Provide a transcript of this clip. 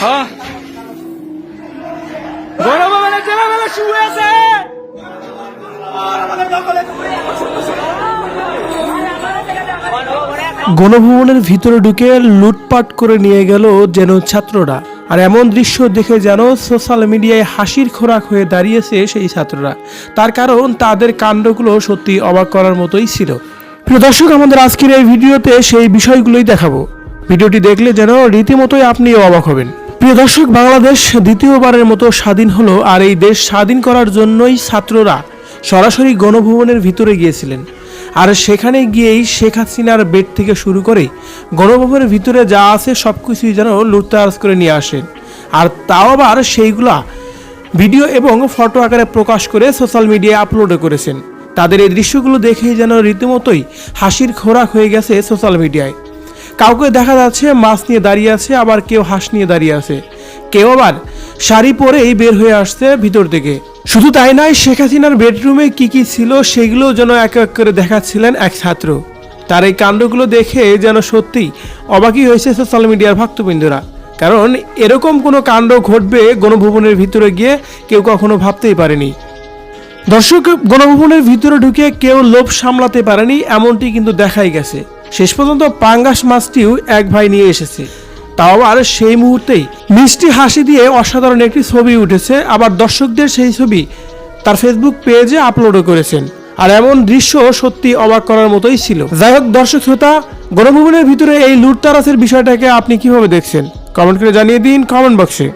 হ্যাঁ? গণভবনের ভিতরে ঢুকে লুটপাট করে নিয়ে গেল যেন ছাত্ররা। আর এমন দৃশ্য দেখে যেন সোশ্যাল মিডিয়ায় হাসির খোরাক হয়ে দাঁড়িয়েছে সেই ছাত্ররা। তার কারণ তাদের কাণ্ডগুলো সত্যি অবাক করার মতোই ছিল। প্রিয় দর্শক, আমাদের আজকের এই ভিডিওতে সেই বিষয়গুলোই দেখাবো। ভিডিওটি দেখলে যেন রীতিমতোই আপনিও অবাক হবেন। প্রিয় দর্শক, বাংলাদেশ দ্বিতীয়বারের মতো স্বাধীন হলো আর এই দেশ স্বাধীন করার জন্যই ছাত্ররা সরাসরি গণভবনের ভিতরে গিয়েছিলেন। আর সেখানে গিয়েই শেখ হাসিনার বেড থেকে শুরু করে গণভবনের ভিতরে যা আছে সব কিছুই যেন লুটতারাজ করে নিয়ে আসেন আর তাও আবার সেইগুলা ভিডিও এবং ফটো আকারে প্রকাশ করে সোশ্যাল মিডিয়ায় আপলোডও করেছেন। তাদের এই দৃশ্যগুলো দেখেই যেন রীতিমতোই হাসির খোরাক হয়ে গেছে সোশ্যাল মিডিয়ায়। কাউকে দেখা যাচ্ছে, মাছ নিয়ে দাঁড়িয়ে আছে, আবার কেউ হাঁস নিয়ে দাঁড়িয়ে আছে। কেউ আবার শাড়ি পরেই বের হয়ে আসছে ভিতর থেকে। শুধু তাই নয়, শেখ হাসিনার বেডরুমে কি কি ছিল সেগুলো যেন এক এক করে দেখাচ্ছিলেন এক ছাত্র। তার এই কাণ্ডগুলো দেখে যেন সত্যি অবাকই হয়েছে সোশ্যাল মিডিয়ার ভক্তবৃন্দরা। কারণ এরকম কোনো কাণ্ড ঘটবে গণভবনের ভিতরে গিয়ে কেউ কখনো ভাবতেই পারেনি। দর্শক, গণভবনের ভিতরে ঢুকে কেউ লোভ সামলাতে পারেনি, এমনটি কিন্তু দেখাই গেছে। শেষ পর্যন্ত পাঙ্গাস মাছটিও এক ভাই নিয়ে এসেছে। তাও আবার সেই মুহূর্তেই মিষ্টি হাসি দিয়ে অসাধারণ একটি ছবি উঠেছে। আবার দর্শকদের সেই ছবি তার ফেসবুক পেজে আপলোডও করেছেন। আর এমন দৃশ্য সত্যি অবাক করার মতোই ছিল। যাই হোক, দর্শক শ্রোতা, গণভবনের ভিতরে এই লুটতারাসের বিষয়টাকে আপনি কীভাবে দেখছেন? কমেন্ট করে জানিয়ে দিন কমেন্ট বক্সে